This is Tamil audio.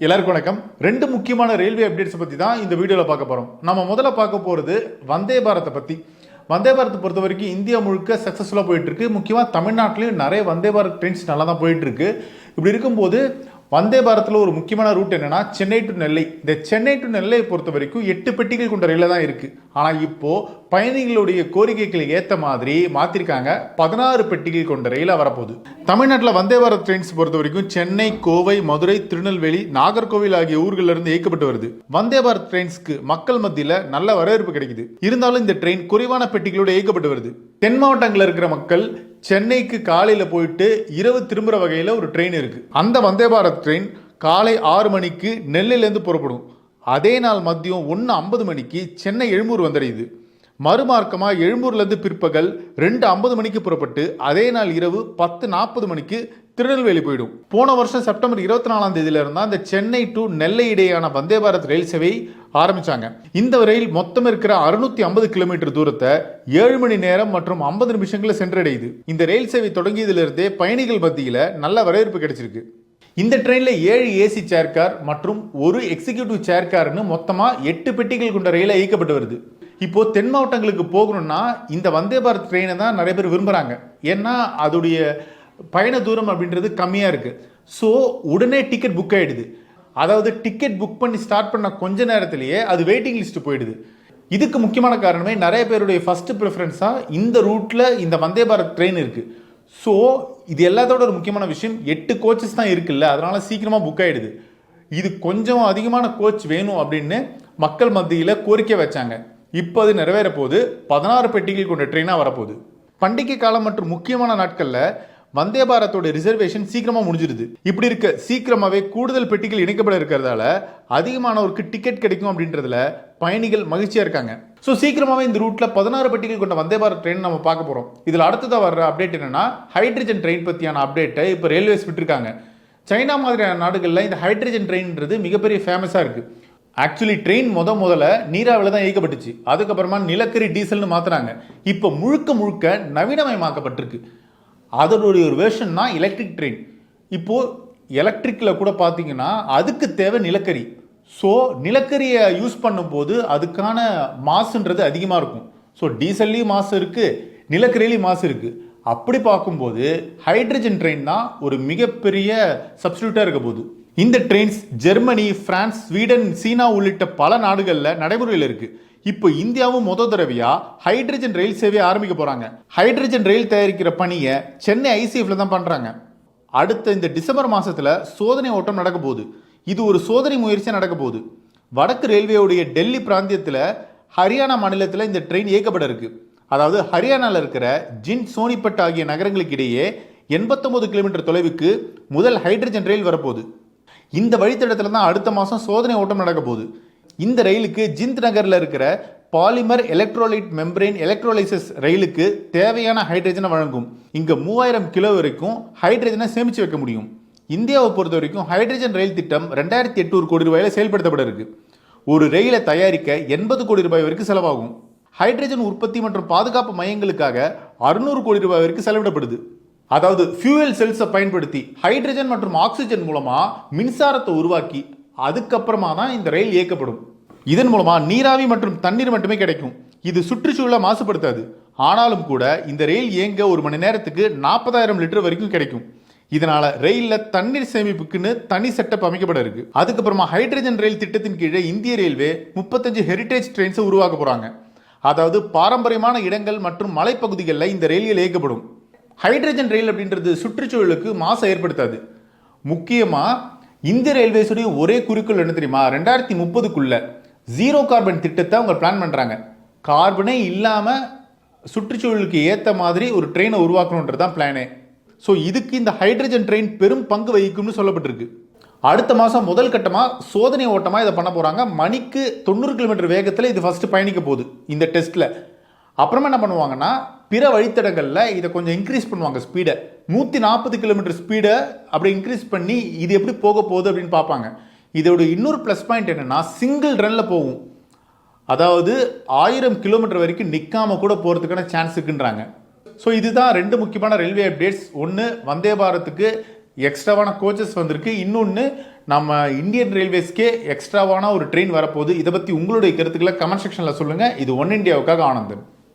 எல்லாருக்கும் வணக்கம். ரெண்டு முக்கியமான ரயில்வே அப்டேட்ஸ் பற்றி தான் இந்த வீடியோவில் பார்க்க போகிறோம் நம்ம முதல்ல பார்க்க போகிறது வந்தே பாரத்தை பற்றி வந்தே பாரத் பொறுத்த வரைக்கும் இந்தியா முழுக்க சக்ஸஸ்ஃபுல்லாக போயிட்டுருக்கு முக்கியமாக தமிழ்நாட்டிலையும் நிறைய வந்தே பாரத் ட்ரெயின்ஸ் நல்லா தான் போயிட்டுருக்கு இப்படி இருக்கும்போது வந்தே பாரத்தில் ஒரு முக்கியமான ரூட் என்னென்னா சென்னை டு நெல்லை. இந்த சென்னை டு நெல்லையை பொறுத்த வரைக்கும் எட்டு பெட்டிகள் கொண்ட ரயிலில் தான் இருக்குது ஆனால் இப்போது பயணிகளுடைய கோரிக்கைகளுக்கு ஏற்ற மாதிரி மாற்றிருக்காங்க பதினாறு பெட்டிகள் கொண்ட ரயிலாக வரப்போகுது. தமிழ்நாட்டில் வந்தே பாரத் ட்ரெயின்ஸ் பொறுத்த வரைக்கும் சென்னை கோவை மதுரை திருநெல்வேலி நாகர்கோவில் ஆகிய ஊர்களிலிருந்து இயக்கப்பட்டு வருது. வந்தே பாரத் ட்ரெயின்ஸ்க்கு மக்கள் மத்தியில் நல்ல வரவேற்பு கிடைக்குது. இருந்தாலும் இந்த ட்ரெயின் குறைவான பெட்டிகளோடு இயக்கப்பட்டு வருது. தென் மாவட்டங்களில் இருக்கிற மக்கள் சென்னைக்கு காலையில் போயிட்டு இரவு திரும்புகிற வகையில் ஒரு ட்ரெயின் இருக்குது அந்த வந்தே பாரத் ட்ரெயின் காலை ஆறு மணிக்கு நெல்லையிலேருந்து புறப்படும். அதே நாள் மதியம் ஒன்று ஐம்பது மணிக்கு சென்னை எழும்பூர் வந்தடையுது. மறுமார்க்கமாக எழும்பூர்லேருந்து பிற்பகல் ரெண்டு ஐம்பது மணிக்கு புறப்பட்டு அதே நாள் இரவு பத்து நாற்பது மணிக்கு திருநெல்வேலி போயிடும். போன வருஷம் செப்டம்பர் இருபத்தி நாலாம் தேதியில இருந்தா இந்த சென்னை டு நெல்லை இடையான வந்தே பாரத் ரயில் சேவை ஆரம்பிச்சாங்க. இந்த ரயில் மொத்தம் இருக்கிற அறுநூத்தி ஐம்பது கிலோமீட்டர் தூரத்தை ஏழு மணி நேரம் மற்றும் ஐம்பது நிமிஷங்களில் சென்றடையுது. இந்த ரயில் சேவை தொடங்கியதிலிருந்தே பயணிகள் மத்தியில் நல்ல வரவேற்பு கிடைச்சிருக்கு. இந்த ட்ரெயினில் ஏழு ஏசி சேர் கார் மற்றும் ஒரு எக்ஸிக்யூட்டிவ் சேர் கார்னு மொத்தமாக எட்டு பெட்டிகள் கொண்ட ரயிலாக இயக்கப்பட்டு வருது. இப்போ தென் மாவட்டங்களுக்கு போகணும்னா இந்த வந்தே பாரத் ட்ரெயினை தான் நிறைய பேர் விரும்புகிறாங்க ஏன்னா அதோடைய பயண தூரம் அப்படின்றது கம்மியாக இருக்குது ஸோ உடனே டிக்கெட் புக் ஆகிடுது அதாவது டிக்கெட் புக் பண்ணி ஸ்டார்ட் பண்ண கொஞ்ச நேரத்திலேயே அது வெயிட்டிங் லிஸ்ட்டு போயிடுது. இதுக்கு முக்கியமான காரணமே நிறைய பேருடைய ஃபஸ்ட்டு ப்ரிஃபரன்ஸாக இந்த ரூட்டில் இந்த வந்தே பாரத் ட்ரெயின் இருக்குது ஸோ இது எல்லாத்தோட ஒரு முக்கியமான விஷயம். எட்டு கோச்சஸ் தான் இருக்குல்ல அதனால் சீக்கிரமாக புக் ஆகிடுது இது கொஞ்சம் அதிகமான கோச் வேணும் அப்படின்னு மக்கள் மத்தியில் கோரிக்கை வச்சாங்க. இப்போ அது நிறைவேற போது பதினாறு பெட்டிகள் கொண்ட ட்ரெயினாக வரப்போகுது. பண்டிகை காலம் மற்றும் முக்கியமான நாட்களில் வந்தே பாரத்தோட ரிசர்வேஷன் சீக்கிரமாக முடிஞ்சிருது. இப்படி இருக்க சீக்கிரமாகவே கூடுதல் பெட்டிகள் இணைக்கப்பட இருக்கிறதால அதிகமானவருக்கு டிக்கெட் கிடைக்கும் அப்படின்றதுல பயணிகள் மகிழ்ச்சியாக இருக்காங்க. ஸோ சீக்கிரமாகவே இந்த ரூட்டில் பதினாறு பெட்டிகள் கொண்ட வந்தே பாரத் ட்ரெயின் நம்ம பார்க்க போகிறோம் இதில் அடுத்ததாக வர்ற அப்டேட் என்னன்னா ஹைட்ரஜன் ட்ரெயின் பற்றியான அப்டேட்டை இப்போ ரயில்வேஸ் விட்டுருக்காங்க. சைனா மாதிரியான நாடுகளில் இந்த ஹைட்ரஜன் ட்ரெயின்ன்றது மிகப்பெரிய ஃபேமஸாக இருக்குது ஆக்சுவலி ட்ரெயின் முத முதல்ல நீராவில் தான் இயக்கப்பட்டுச்சு. அதுக்கப்புறமா நிலக்கரி டீசல்னு மாற்றுறாங்க இப்போ முழுக்க முழுக்க நவீனமயமாக்கப்பட்டிருக்கு. அதனுடைய ஒரு வேர்ஷன் தான் எலக்ட்ரிக் ட்ரெயின் இப்போது எலக்ட்ரிக்கில் கூட பார்த்தீங்கன்னா அதுக்கு தேவை நிலக்கரி. ஸோ நிலக்கரியை யூஸ் பண்ணும்போது அதுக்கான மாசுன்றது அதிகமாக இருக்கும். ஸோ டீசல்லையும் மாசு இருக்குது நிலக்கரியிலையும் மாசு இருக்குது அப்படி பார்க்கும்போது ஹைட்ரஜன் ட்ரெயின் தான் ஒரு மிகப்பெரிய சப்ஸ்டியூட்டாக இருக்க போகுது. இந்த ட்ரெயின்ஸ் ஜெர்மனி பிரான்ஸ் ஸ்வீடன் சீனா உள்ளிட்ட பல நாடுகளில் நடைமுறையில் இருக்குது இப்போ இந்தியாவும் முத தடவையா ஹைட்ரஜன் ரயில் சேவையை ஆரம்பிக்க போறாங்க. ஹைட்ரஜன் ரயில் தயாரிக்கிற பணியை சென்னை ஐசிஎஃப்ல தான் பண்றாங்க. அடுத்த இந்த டிசம்பர் மாசத்துல சோதனை ஓட்டம் நடக்க போகுது. இது ஒரு சோதனை முயற்சியாக நடக்க போகுது. வடக்கு ரயில்வேவுடைய டெல்லி பிராந்தியத்தில் ஹரியானா மாநிலத்தில் இந்த ட்ரெயின் இயக்கப்பட இருக்கு. அதாவது ஹரியானாவில் இருக்கிற ஜின் சோனிபட் ஆகிய நகரங்களுக்கு இடையே கிலோமீட்டர் தொலைவுக்கு முதல் ஹைட்ரஜன் ரயில் வரப்போகுது. இந்த வழித்தடத்தில் தான் அடுத்த மாதம் சோதனை ஓட்டம் நடக்க போகுது. இந்த ரயிலுக்கு ஜிந்த் நகரில் இருக்கிற பாலிமர் எலக்ட்ரோலைட் மெம்பரேன் எலக்ட்ரோலைசஸ் ரயிலுக்கு தேவையான ஹைட்ரஜனை வழங்கும். இங்கே மூவாயிரம் கிலோ வரைக்கும் ஹைட்ரஜனை சேமித்து வைக்க முடியும். இந்தியாவை பொறுத்த வரைக்கும் ஹைட்ரஜன் ரயில் திட்டம் ரெண்டாயிரத்தி எட்நூறு கோடி ரூபாயில் செயல்படுத்தப்பட இருக்கு ஒரு ரயிலை தயாரிக்க எண்பது கோடி ரூபாய் வரைக்கும் செலவாகும். ஹைட்ரஜன் உற்பத்தி மற்றும் பாதுகாப்பு மையங்களுக்காக அறுநூறு கோடி ரூபாய் வரைக்கும் செலவிடப்படுது. அதாவது ஃபியூவல் செல்ஸை பயன்படுத்தி ஹைட்ரஜன் மற்றும் ஆக்சிஜன் மூலமாக மின்சாரத்தை உருவாக்கி அதுக்கப்புறமா தான் இந்த ரயில் இயக்கப்படும். இதன் மூலமாக நீராவி மற்றும் தண்ணீர் மட்டுமே கிடைக்கும். இது சுற்றுச்சூழலை மாசுபடுத்தாது. ஆனாலும் கூட இந்த ரயில் இயங்க ஒரு மணி நேரத்துக்கு நாற்பதாயிரம் லிட்டர் வரைக்கும் கிடைக்கும். இதனால ரயிலில் தண்ணீர் சேமிப்புக்குன்னு தனி செட்டப் அமைக்கப்பட இருக்கு. அதுக்கப்புறமா ஹைட்ரஜன் ரயில் திட்டத்தின் கீழே இந்திய ரயில்வே முப்பத்தஞ்சு ஹெரிட்டேஜ் ட்ரெயின்ஸை உருவாக்க போகிறாங்க அதாவது பாரம்பரியமான இடங்கள் மற்றும் மலைப்பகுதிகளில் இந்த ரயில்கள் இயக்கப்படும். ஹைட்ரஜன் ரயில் அப்படின்றது சுற்றுச்சூழலுக்கு மாசை ஏற்படுத்தாது. முக்கியமாக இந்திய ரயில்வேஸுடைய ஒரே குறிக்கோள் என்ன தெரியுமா? ரெண்டாயிரத்தி முப்பதுக்குள்ள ஜீரோ கார்பன் திட்டத்தை அவங்க பிளான் பண்ணுறாங்க கார்பனே இல்லாமல் சுற்றுச்சூழலுக்கு ஏற்ற மாதிரி ஒரு ட்ரெயினை உருவாக்கணுன்றது தான் பிளானே ஸோ இதுக்கு இந்த ஹைட்ரஜன் ட்ரெயின் பெரும் பங்கு வகிக்கும்னு சொல்லப்பட்டிருக்கு. அடுத்த மாதம் முதல் கட்டமாக சோதனை ஓட்டமாக இதை பண்ண போகிறாங்க மணிக்கு தொண்ணூறு கிலோமீட்டர் வேகத்தில் இது ஃபஸ்ட்டு பயணிக்க போகுது இந்த டெஸ்ட்டில் அப்புறமா என்ன பண்ணுவாங்கன்னா பிற வழித்தடங்களில் இதை கொஞ்சம் இன்க்ரீஸ் பண்ணுவாங்க ஸ்பீடை நூற்றி நாற்பது கிலோமீட்டர் ஸ்பீடை அப்படி இன்க்ரீஸ் பண்ணி இது எப்படி போக போகுது அப்படின்னு பார்ப்பாங்க. இதோட இன்னொரு ப்ளஸ் பாயிண்ட் என்னென்னா சிங்கிள் ரனில் போகும். அதாவது ஆயிரம் கிலோமீட்டர் வரைக்கும் நிற்காம கூட போகிறதுக்கான சான்ஸ் இருக்குன்றாங்க. ஸோ இதுதான் ரெண்டு முக்கியமான ரயில்வே அப்டேட்ஸ் ஒன்று வந்தே பாரத்துக்கு எக்ஸ்ட்ராவான கோச்சஸ் வந்திருக்கு. இன்னொன்று நம்ம இந்தியன் ரயில்வேஸ்க்கே எக்ஸ்ட்ராவான ஒரு ட்ரெயின் வரப்போகுது. இதை பற்றி உங்களுடைய கருத்துக்களை கமெண்ட் செக்ஷனில் சொல்லுங்கள் இது ஒன் இண்டியாவுக்காக ஆனந்தன்.